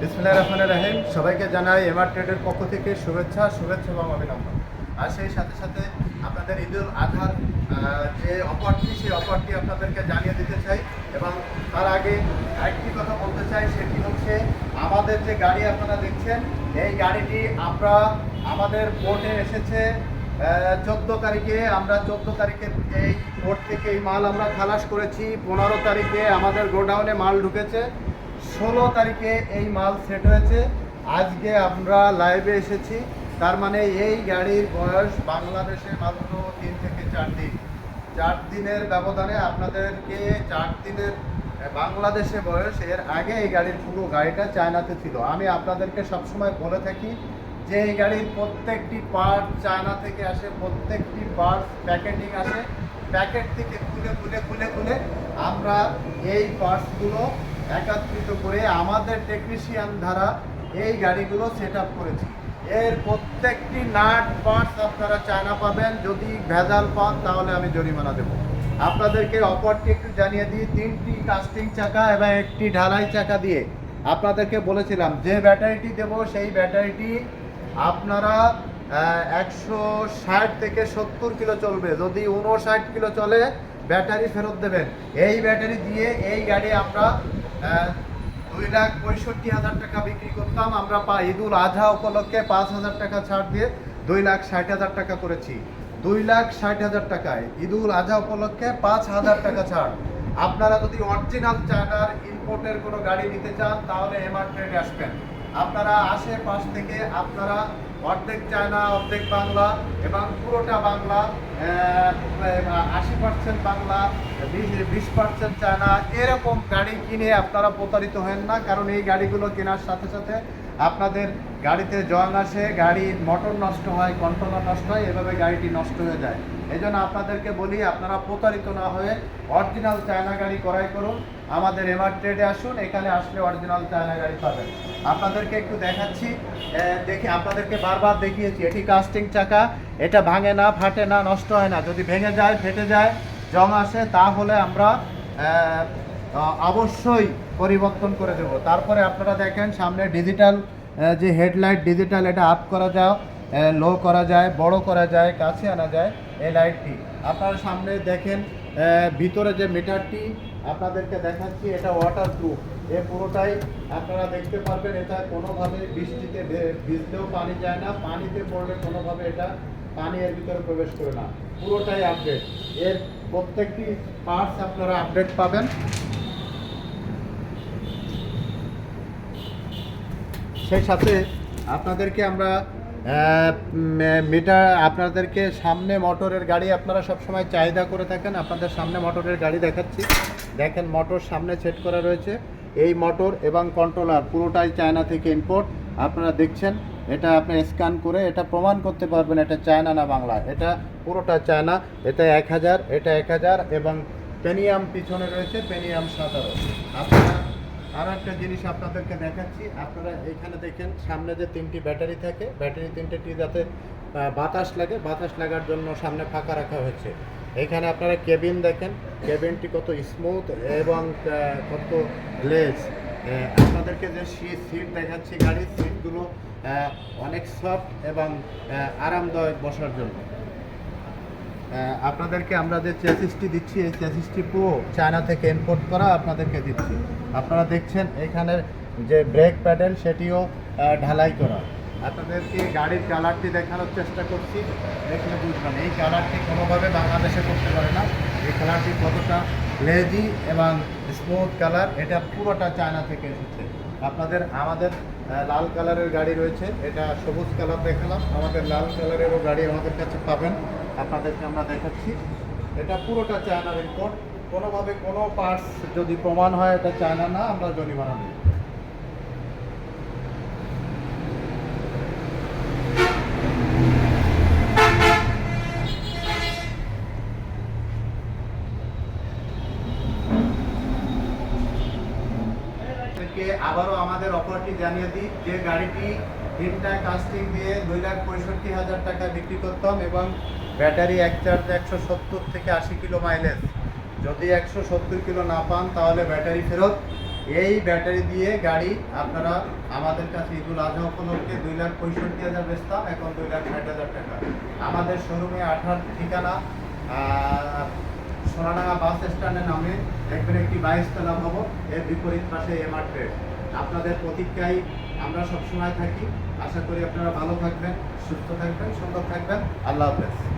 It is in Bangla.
বিসমুল্লাহ রহমান রাহিম। সবাইকে জানাই এমআর ট্রেডের পক্ষ থেকে শুভেচ্ছা শুভেচ্ছা এবং অভিনন্দন। আর সেই সাথে সাথে আপনাদের ঈদুল আহ, যে অফারটি সেই অফারটি আপনাদেরকে জানিয়ে দিতে চাই এবং তার আগে আরেকটি কথা বলতে চাই সেটি হচ্ছে আমাদের যে গাড়ি আপনারা দেখছেন এই গাড়িটি আমরা আমাদের পোর্টে এসেছে চোদ্দ তারিখে। আমরা চোদ্দ তারিখে এই পোর্ট থেকে এই মাল আমরা খালাস করেছি। পনেরো তারিখে আমাদের গোডাউনে মাল ঢুকেছে। ষোলো তারিখে এই মাল সেট হয়েছে। আজকে আমরা লাইভে এসেছি। তার মানে এই গাড়ির বয়স বাংলাদেশে মাত্র তিন থেকে চার দিন। চার দিনের ব্যবধানে আপনাদেরকে চার দিনের বাংলাদেশে বয়স। এর আগে এই গাড়ির পুরো গাড়িটা চায়নাতে ছিল। আমি আপনাদেরকে সবসময় বলে থাকি যে এই গাড়ির প্রত্যেকটি পার্ট চায়না থেকে আসে, প্রত্যেকটি পার্ট প্যাকেটিং আসে। প্যাকেট থেকে খুলে খুলে খুলে খুলে আমরা এই পার্টসগুলো একত্রিত করে আমাদের টেকনিশিয়ান দ্বারা এই গাড়িগুলো সেট আপ করেছি। এর প্রত্যেকটি নাট পার্টস আপনারা চায়না পাবেন। যদি ভেজাল পান, তাহলে আমি জরিমানা দেবো। আপনাদেরকে অপরটি একটু জানিয়ে দিই, তিনটি কাস্টিং চাকা এবং একটি ঢালাই চাকা দিয়ে আপনাদেরকে বলেছিলাম, যে ব্যাটারিটি দেব, সেই ব্যাটারিটি আপনারা একশো ষাট থেকে সত্তর কিলো চলবে। যদি উনষাট কিলো চলে ব্যাটারি ফেরত দেবেন। এই ব্যাটারি দিয়ে এই গাড়ি আমরা দুই লাখ পঁয়ষট্টি হাজার টাকা বিক্রি করতাম। আমরা পা ঈদুল আজহা উপলক্ষে পাঁচ হাজার টাকা ছাড় দিয়ে দুই লাখ ষাট হাজার টাকা করেছি। দুই লাখ ষাট হাজার টাকায় ঈদুল আজহা উপলক্ষে পাঁচ হাজার টাকা ছাড়। আপনারা যদি অরিজিনাল চায়নার ইম্পোর্টের কোনো গাড়ি নিতে চান, তাহলে এমআর ট্রেডে আসবেন। আপনারা আশেপাশ থেকে আপনারা অর্ধেক চায়না, অর্ধেক বাংলা এবং পুরোটা বাংলা আশি পার্সেন্ট বাংলা, বিশ পার্সেন্ট চায়না, এরকম গাড়ি কিনে আপনারা প্রতারিত হেন না, কারণ এই গাড়িগুলো কেনার সাথে সাথে আপনাদের গাড়িতে জং আসে গাড়ির মোটর নষ্ট হয় কন্ট্রোলার নষ্ট হয়, এভাবে গাড়িটি নষ্ট হয়ে যায়। এই জন্য আপনাদেরকে বলি, আপনারা প্রতারিত না হয়ে অরিজিনাল চায়না গাড়ি ক্রয় করুন। আমাদের এমআর ট্রেডে আসুন, এখানে আসলে অরিজিনাল চায়না গাড়ি পাবেন। আপনাদেরকে একটু দেখাচ্ছি দেখি, আপনাদেরকে বারবার দেখিয়েছি, এটি কাস্টিং চাকা, এটা ভাঙে না, ফাটে না, নষ্ট হয় না। যদি ভেঙে যায়, ফেটে যায়, জং আসে, তাহলে আমরা অবশ্যই পরিবর্তন করে দেব। তারপরে আপনারা দেখেন সামনে ডিজিটাল যে হেডলাইট ডিজিটাল এটা আপ করা যায় লো করা যায়, বড় করা যায়, কাছে আনা যায় এই লাইটটি আপনারা সামনে দেখেন ভিতরে যে মিটারটি আপনাদেরকে দেখাচ্ছি, এটা ওয়াটার প্রুফ এ পুরোটাই আপনারা দেখতে পারবেন, এটা কোনোভাবে বৃষ্টিতে ভে- ভিজলেও পানি যায় না, পানিতে পড়লে কোনোভাবে এটা পানি এর ভিতরে প্রবেশ করে না। পুরোটাই আপডেট এর প্রত্যেকটি পার্টস আপনারা আপডেট পাবেন। সেই সাথে আপনাদেরকে আমরা মিটার, আপনাদেরকে সামনে মোটরের গাড়ি আপনারা সবসময় চাহিদা করে থাকেন। আপনাদের সামনে মোটরের গাড়ি দেখাচ্ছি। দেখেন, মোটর সামনে সেট করা রয়েছে। এই মোটর এবং কন্ট্রোলার পুরোটাই চায়না থেকে ইম্পোর্ট আপনারা দেখছেন, এটা আপনি স্ক্যান করে এটা প্রমাণ করতে পারবেন, এটা চায়না না বাংলা। এটা পুরোটা চায়না। এটা এক হাজার, এটা এক হাজার এবং পেনিয়াম পিছনে রয়েছে পেনিয়াম সাতারো আপনারা আরও একটা জিনিস আপনাদেরকে দেখাচ্ছি। আপনারা এখানে দেখেন, সামনে যে তিনটি ব্যাটারি থাকে ব্যাটারি তিনটেটি যাতে বাতাস লাগে, বাতাস লাগার জন্য সামনে ফাঁকা রাখা হয়েছে। এখানে আপনারা কেবিন দেখেন, কেবিনটি কত স্মুথ এবং কত লেস আপনাদেরকে যে সিট দেখাচ্ছি গাড়ির, সিটগুলো অনেক সফট এবং আরামদায়ক বসার জন্য। আপনাদেরকে আমরা যে চেসিসটি দিচ্ছি, এই চেসিসটি পুরো চায়না থেকে ইম্পোর্ট করা আপনাদেরকে দিচ্ছি। আপনারা দেখছেন এখানের যে ব্রেক প্যাডেল সেটিও ঢালাই করা। আপনাদেরকে গাড়ির কালারটি দেখানোর চেষ্টা করছি। দেখলে বুঝবেন, এই কালারটি কোনোভাবে বাংলাদেশে করতে পারে না। এই কালারটি কতটা লেজি এবং স্মুথ কালার এটা পুরোটা চায়না থেকে এসেছে। আপনাদের, আমাদের লাল কালারের গাড়ি রয়েছে। এটা সবুজ কালার দেখালাম। আমাদের লাল কালারেরও গাড়ি আমাদের কাছে পাবেন। আপনাদেরকে আমরা দেখাচ্ছি। এটা পুরোটা চায়নার ইম্পোর্ট কোনোভাবে কোনো পার্টস যদি প্রমাণ হয়, এটা চায়না না, আমরা জরিমানা দিই আপনাদেরকে আবারও অফারটি জানিয়ে দিই যে গাড়িটি তিনটা কাস্টিং দিয়ে দুই লাখ পঁয়ষট্টি হাজার টাকা বিক্রি করতাম এবং ব্যাটারি এক চার্জ একশো সত্তর থেকে আশি কিলো মাইলেজ যদি একশো সত্তর কিলো না পান, তাহলে ব্যাটারি ফেরত। এই ব্যাটারি দিয়ে গাড়ি আপনারা আমাদের কাছে ঈদুল আজহা উপলক্ষে দুই লাখ পঁয়ষট্টি হাজার বেচতাম, এখন দুই লাখ ষাট হাজার টাকা। আমাদের শোরুমে আঠার ঠিকানা সোনাডাঙ্গা বাস স্ট্যান্ডে নামে। একবার একটি বাইশতলা ভবন, এর বিপরীত পাশে এমআর ট্রেড আপনাদের প্রতিজ্ঞায় আমরা সবসময় থাকি। আশা করি আপনারা ভালো থাকবেন, সুস্থ থাকবেন, সুন্দর থাকবেন। আল্লাহ হাফেজ।